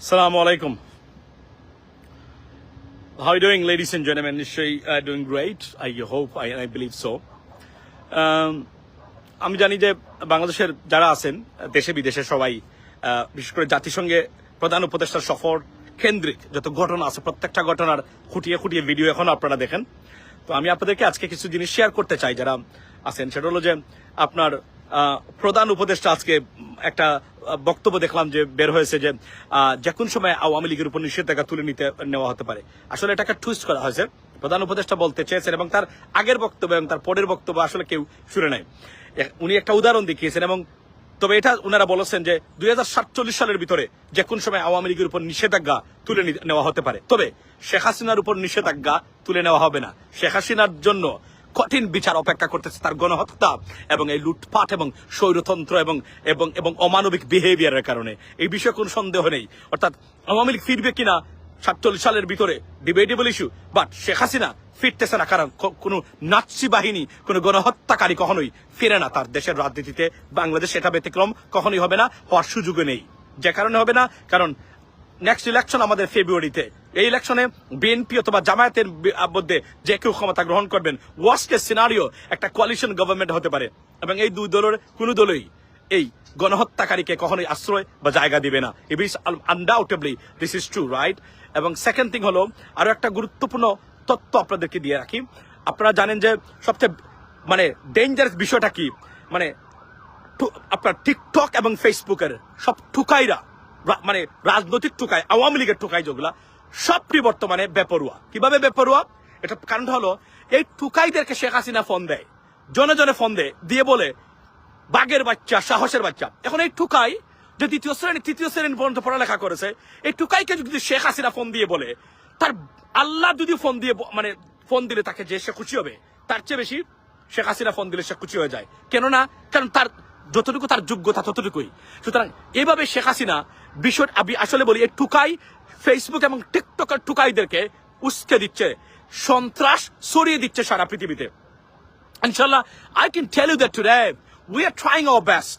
Assalamu alaikum. How are you doing, ladies and gentlemen? নিশ্চয়ই uh, doing great. I hope, I, I believe so. Um, আমি জানি যে বাংলাদেশের যারা আছেন দেশে বিদেশে সবাই বিশেষ করে জাতিসংঘে প্রধান উপদেষ্টার সফর কেন্দ্রিক যত ঘটনা আছে প্রত্যেকটা ঘটনার খুঁটিয়ে খুঁটিয়ে ভিডিও এখন আপনারা দেখেন তো আমি আপনাদেরকে আজকে কিছু জিনিস শেয়ার করতে চাই যারা আছেন সেটা হলো যে আপনার প্রধান উপদেষ্টা আজকে একটা বক্তব্য দেখলাম যে বের হয়েছে যে যে কোন সময় আওয়ামী লীগের উপর নিষেধাজ্ঞা তুলে নিতে নেওয়া হতে পারে। আসলে এটাকে টুইস্ট করা হয়েছে। প্রধান উপদেষ্টা বলতে চেয়েছেন এবং তার আগের বক্তব্য এবং তার পরের বক্তব্য আসলে কেউ শুনে নাই। উনি একটা উদাহরণ দেখিয়েছেন এবং তবে এটা ওনারা বলেছেন যে দুই হাজার সাতচল্লিশ সালের ভিতরে যে কোন সময় আওয়ামী লীগের উপর নিষেধাজ্ঞা তুলে নেওয়া হতে পারে। তবে শেখ হাসিনার উপর নিষেধাজ্ঞা তুলে নেওয়া হবে না। শেখ হাসিনার জন্য কঠিন বিচার অপেক্ষা করতেছে তার গণহত্যা এবং এই লুটপাট এবং স্বৈরতন্ত্র এবং এবং এবং অমানবিক বিহেভিয়ারের কারণে। এই বিষয়ে কোনো সন্দেহ নেই। অর্থাৎ আওয়ামী লীগ ফিরবে কিনা সাতচল্লিশ সালের ভিতরে debatable issue but Sheikh Hasina ফিরতেছে না, কারণ কোনো নাৎসি বাহিনী, কোনো গণহত্যাকারী কখনোই ফিরে না তার দেশের রাজনীতিতে। বাংলাদেশ এটা ব্যতিক্রম কখনোই হবে না, হওয়ার সুযোগও নেই। যে কারণে হবে না, কারণ নেক্সট ইলেকশন আমাদের ফেব্রুয়ারিতে এই ইলেকশনে বিএনপি অথবা জামায়াতের মধ্যে যে কেউ ক্ষমতা গ্রহণ করবেন ওয়ার্স্ট সিনারিও একটা কোয়ালিশন গভর্নমেন্ট হতে পারে। এবং এই দুই দলের, কোনো দলই এই গণহত্যাকারীকে কখনোই আশ্রয় বা জায়গা দিবে না। It is undoubtedly this is true right এবং সেকেন্ড থিং হলো, আরও একটা গুরুত্বপূর্ণ তথ্য আপনাদেরকে দিয়ে রাখি। আপনারা জানেন যে সবচেয়ে মানে ডেঞ্জারাস বিষয়টা কি? মানে আপনার টিকটক এবং ফেসবুকের সব ঠুকাইরা মানে রাজনৈতিক ঠুকাই আওয়ামী লীগের ঠুকাই যেগুলা, সবটি বর্তমানে বেপরুয়া। কীভাবে বেপরুয়া? এটা কারণটা হলো, এই ঠুকাইদেরকে শেখ হাসিনা ফোন দেয়। জনে জনে ফোন দেয়, দিয়ে বলে, বাঘের বাচ্চা, সাহসের বাচ্চা। এখন এই টুকাই যে দ্বিতীয় শ্রেণি, তৃতীয় শ্রেণি পর্যন্ত পড়ালেখা করেছে, এই টুকাইকে যদি শেখ হাসিনা ফোন দিয়ে বলে, তার আল্লাহ যদি ফোন দিয়ে মানে ফোন দিলে তাকে যে সে খুশি হবে, তার চেয়ে বেশি শেখ হাসিনা ফোন দিলে সে খুশি হয়ে যায়। কেননা, কারণ তার যতটুকু তার যোগ্যতা ততটুকুই। সুতরাং এভাবে শেখ হাসিনা বিষয় আমি আসলে বলি, এই টুকাই ফেসবুক এবং টিকটকের টুকাইদেরকে উস্কে দিচ্ছে, সন্ত্রাস সরিয়ে দিচ্ছে সারা পৃথিবীতে। ইনশাল্লাহ I can tell you that today we are trying our best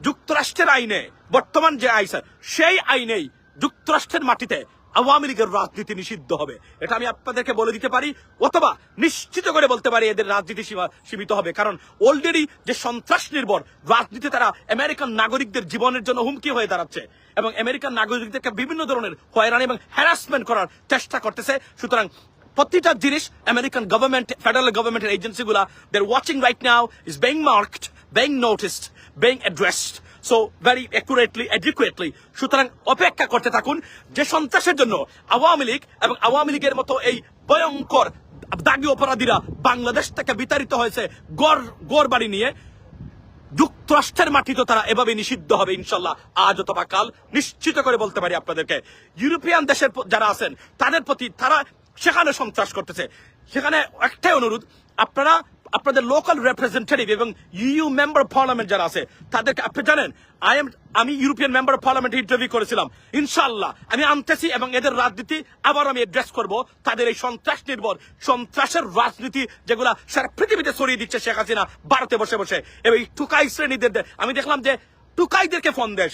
যুক্তরাষ্ট্রের আইনে, বর্তমান যে আইন, সেই আইনেই যুক্তরাষ্ট্রের মাটিতে আওয়ামী লীগের রাজনীতি নিষিদ্ধ হবে। এটা আমি আপনাদেরকে বলে দিতে পারি, অথবা নিশ্চিত করে বলতে পারি এদের রাজনীতি সীমা- সীমিত হবে। কারণ অলরেডি যে সন্ত্রাস নির্ভর রাজনীতি তারা আমেরিকান নাগরিকদের জীবনের জন্য হুমকি হয়ে দাঁড়াচ্ছে এবং আমেরিকান নাগরিকদেরকে বিভিন্ন ধরনের হয়রানি এবং হ্যারাসমেন্ট করার চেষ্টা করতেছে। সুতরাং প্রতিটা জিনিস আমেরিকান গভর্নমেন্ট ফেডারেল গভর্নমেন্টের এজেন্সিগুলা দের watching right now is being marked being noticed being addressed so very accurately adequately সুতরাং অপেক্ষা করতে থাকুন যে সন্ত্রাসের জন্য আওয়ামী লীগ এবং আওয়ামী লীগের মতো এই ভয়ঙ্কর দাগি অপরাধীরা বাংলাদেশ থেকে বিতাড়িত হয়েছে গড় গড় বাড়ি নিয়ে। যুক্তরাষ্ট্রের মাটিতে তারা এভাবে নিষিদ্ধ হবে, ইনশাল্লাহ। আজ অথবা কাল, নিশ্চিত করে বলতে পারি আপনাদেরকে। ইউরোপিয়ান দেশের যারা আছেন, তাদের প্রতি তারা সেখানে সন্ত্রাস করতেছে। সেখানে একটাই অনুরোধ, আপনারা আপনাদের লোকাল রিপ্রেজেন্টেটিভ এবং ইউ মেম্বার পার্লামেন্ট যারা আছে, তাদেরকে আপনি জানেন আই এম আমি ইউরোপিয়ান মেম্বার পার্লামেন্ট ইন্টারভিউ করেছিলাম। ইনশাল্লাহ আমি আনতেছি এবং এদের রাজনীতি আবার আমি অ্যাড্রেস করব। তাদের এই সন্ত্রাস নির্ভর, সন্ত্রাসের রাজনীতি যেগুলা সারা পৃথিবীতে ছড়িয়ে দিচ্ছে শেখ হাসিনা ভারতে বসে বসে। এবং এই টুকাই শ্রেণীদের, আমি দেখলাম যে টুকাইদেরকে ফোন দেয়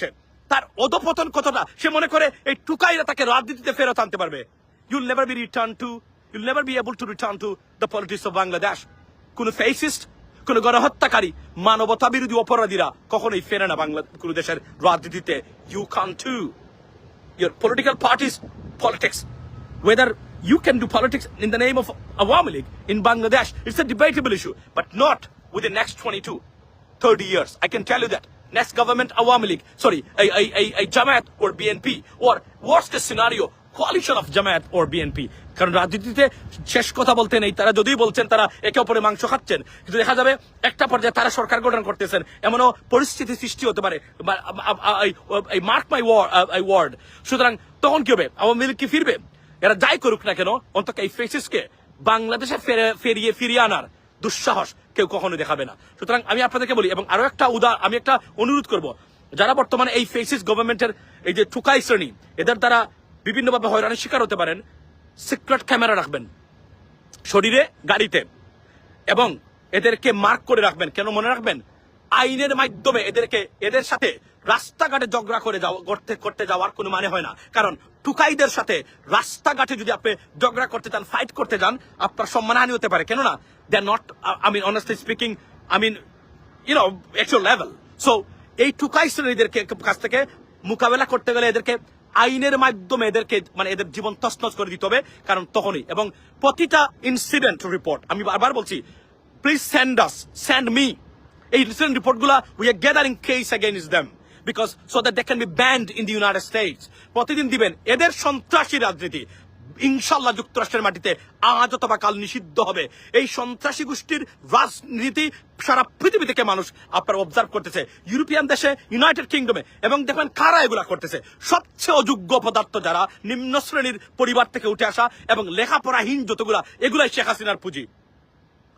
তার অধপতন কতটা সে মনে করে এই টুকাইরা তাকে রাজনীতিতে ফেরত আনতে পারবে। You'll never be return to you'll never be able to return to the politics of Bangladesh কোন ফেসিস্ট কোন গণহত্যাকারী মানবতা বিরোধী অপরাধীরা কখনোই ফেরে না বাংলা কোন দেশের রাজনীতিতে you can to your political parties politics whether you can do politics in the name of Awami League in Bangladesh it's a debatable issue but not within next 22 30 years I can tell you that next government Awami League sorry a, a, a, a Jamaat or BNP or worst case scenario coalition of Jamaat or BNP কারণ রাজনীতিতে শেষ কথা বলতে নেই। তারা যদিই বলছেন তারা একে অপরে মাংস খাচ্ছেন, কিন্তু দেখা যাবে একটা পর্যায়ে তারা সরকার গঠন করতেছেন। এমনও পরিস্থিতি সৃষ্টি হতে পারে। মার্ক মাই ওয়ার্ড সুতরাং তখন কি হবে? আওয়ামী লীগ কি ফিরবে? এরা যাই করুক না কেন, অন্তত এই ফেসিসকে বাংলাদেশে ফেরে- ফিরিয়ে ফিরিয়ে আনার দুঃসাহস কেউ কখনো দেখাবে না। সুতরাং আমি আপনাদেরকে বলি, এবং আরও একটা উদার আমি একটা অনুরোধ করব, যারা বর্তমানে এই ফেসিস গভর্নমেন্টের এই যে ঠুকাই শ্রেণি, এদের দ্বারা বিভিন্নভাবে হয়রানির শিকার হতে পারেন সিক্রেট ক্যামেরা রাখবেন, শরীরে, গাড়িতে, এবং এদেরকে মার্ক করে রাখবেন। কেন মনে রাখবেন? আইনের মাধ্যমে এদেরকে, এদের সাথে রাস্তাঘাটে ঝগড়া করে যাওয়া, করতে করতে যাওয়ার কোনো মানে হয় না। কারণ টুকাইদের সাথে রাস্তাঘাটে যদি আপনি ঝগড়া করতে চান ফাইট করতে যান, আপনার সম্মানহানি হতে পারে। কেননা they are not I mean honestly speaking I mean you know actual level so এই টুকাই শ্রেণীদেরকে কাছ থেকে মোকাবেলা করতে গেলে এদেরকে আইনের মাধ্যমে এদেরকে মানে এদের জীবন তছনছ করে দিতে হবে, কারণ তখনই। এবং প্রতিটা ইনসিডেন্ট রিপোর্ট আমি বারবার বলছি please send us send me এই রিসেন্ট রিপোর্টগুলো we are gathering case against them because so that they can be banned in the United States প্রতিদিন দিবেন, এদের সন্ত্রাসী রাজনীতি ইনশাল্লাহ যুক্তরাষ্ট্রের মাটিতে আজ অথবা কাল নিষিদ্ধ হবে। এই সন্ত্রাসী গোষ্ঠীর রাজনীতি সারা পৃথিবী থেকে মানুষ আপনারা অবজার্ভ করতেছে। ইউরোপিয়ান দেশে, ইউনাইটেড কিংডমে, এবং দেখবেন কারা এগুলা করতেছে? সবচেয়ে অযোগ্য পদার্থ যারা নিম্ন শ্রেণির পরিবার থেকে উঠে আসা এবং লেখাপড়াহীন যতগুলা, এগুলাই শেখ হাসিনার পুঁজি।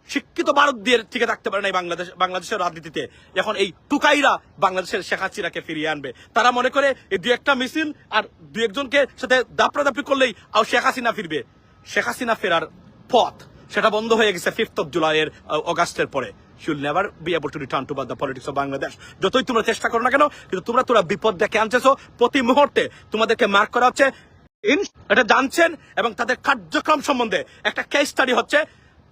শিক্ষিত ভারত দিয়ে টিকে থাকতে পারে না বাংলাদেশ বাংলাদেশের রাজনীতিতে। এখন এই টুকাইরা বাংলাদেশের শেখ হাসিনাকে ফিরিয়ে আনবে। তারা মনে করে এই দু একটা মিছিল আর দু একজনকে সাথে দাপড়াদাপড়ি করলেই আর শেখ হাসিনা ফিরবে। শেখ হাসিনা ফেরার পথ সেটা বন্ধ হয়ে গেছে ফিফথ অফ জুলাইয়ের অগাস্টের পরে। You'll never be able to return to the politics of Bangladesh যতই তোমরা চেষ্টা করো না কেন কিন্তু তোমরা তোরা বিপদ ডেকে আনতেছো প্রতি মুহূর্তে তোমাদেরকে মার্ক করা হচ্ছে। এটা জানছেন এবং তাদের কার্যক্রম সম্বন্ধে একটা কেস স্টাডি হচ্ছে।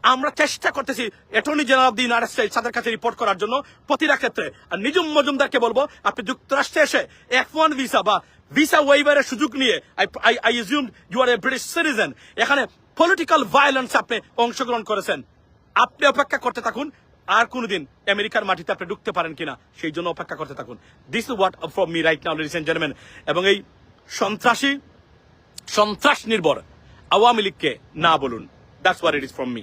আমরা চেষ্টা করতেছি attorney general of the United States তাদের কাছে রিপোর্ট করার জন্য প্রতিটা ক্ষেত্রে। আর নিজুম মজুমদারকে বলব, আপনি যুক্তরাষ্ট্রে এসে এফ ওয়ান ভিসা বা ভিসা ওয়েভারের সুযোগ নিয়ে I I ইউজিউম you are a British citizen এখানে পলিটিক্যাল ভায়োলেন্স আপনি অংশগ্রহণ করেছেন। আপনি অপেক্ষা করতে থাকুন, আর কোনোদিন আমেরিকার মাটিতে আপনি ঢুকতে পারেন কিনা, সেই জন্য অপেক্ষা করতে থাকুন। This is what from me right now ladies and gentleman এবং এই সন্ত্রাসী, সন্ত্রাস নির্ভর আওয়ামী লীগকে না বলুন। That's what it is from me